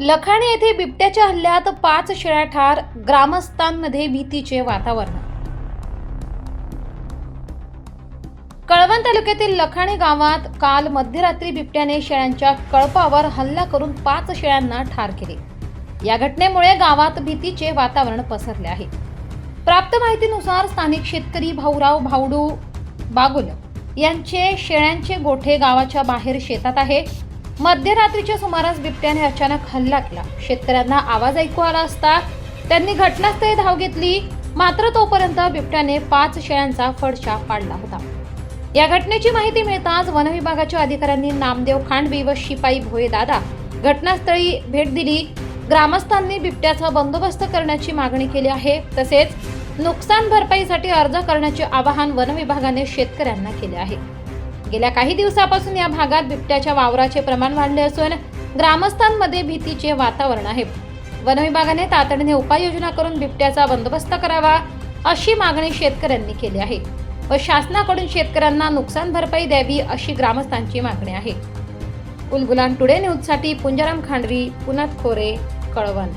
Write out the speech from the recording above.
लखाणे येथे बिबट्याच्या हल्ल्यात पाच शेळ्या ठार ग्रामस्थांमध्ये भीतीचे वातावरण. कळवण तालुक्यातील लखाणी गावात काल मध्यरात्री बिबट्याने शेळ्यांच्या कळपावर हल्ला करून पाच शेळ्यांना ठार केले. या घटनेमुळे गावात भीतीचे वातावरण पसरले आहे. प्राप्त माहितीनुसार स्थानिक शेतकरी भाऊराव भाऊडू बागुल यांचे शेळ्यांचे गोठे गावाच्या बाहेर शेतात आहे. मध्यरात्रीच्या सुमारास बिबट्याने अचानक हल्ला केला. शेतकऱ्यांना आवाज ऐकू आला असता त्यांनी घटनास्थळी धाव घेतली. मात्र तोपर्यंत बिबट्याने पाच शेळ्यांचा फडशा पाडला होता. या घटनेची माहिती मिळताच वनविभागाच्या अधिकाऱ्यांनी नामदेव खांडवी व शिपाई भोये दादा घटनास्थळी भेट दिली. ग्रामस्थांनी बिबट्याचा बंदोबस्त करण्याची मागणी केली आहे. तसेच नुकसान भरपाईसाठी अर्ज करण्याचे आवाहन वनविभागाने शेतकऱ्यांना केले आहे. गेल्या काही दिवसापासून या भागात बिबट्याच्या वावराचे प्रमाण वाढले असून ग्रामस्थांमध्ये भीतीचे वातावरण आहे. वनविभागाने तातडीने उपाययोजना करून बिबट्याचा बंदोबस्त करावा अशी मागणी शेतकऱ्यांनी केली आहे व शासनाकडून शेतकऱ्यांना नुकसान भरपाई द्यावी अशी ग्रामस्थांची मागणी आहे. उलगुलान टुडे न्यूजसाठी पुंजाराम खांडवी पुनत खोरे कळवण.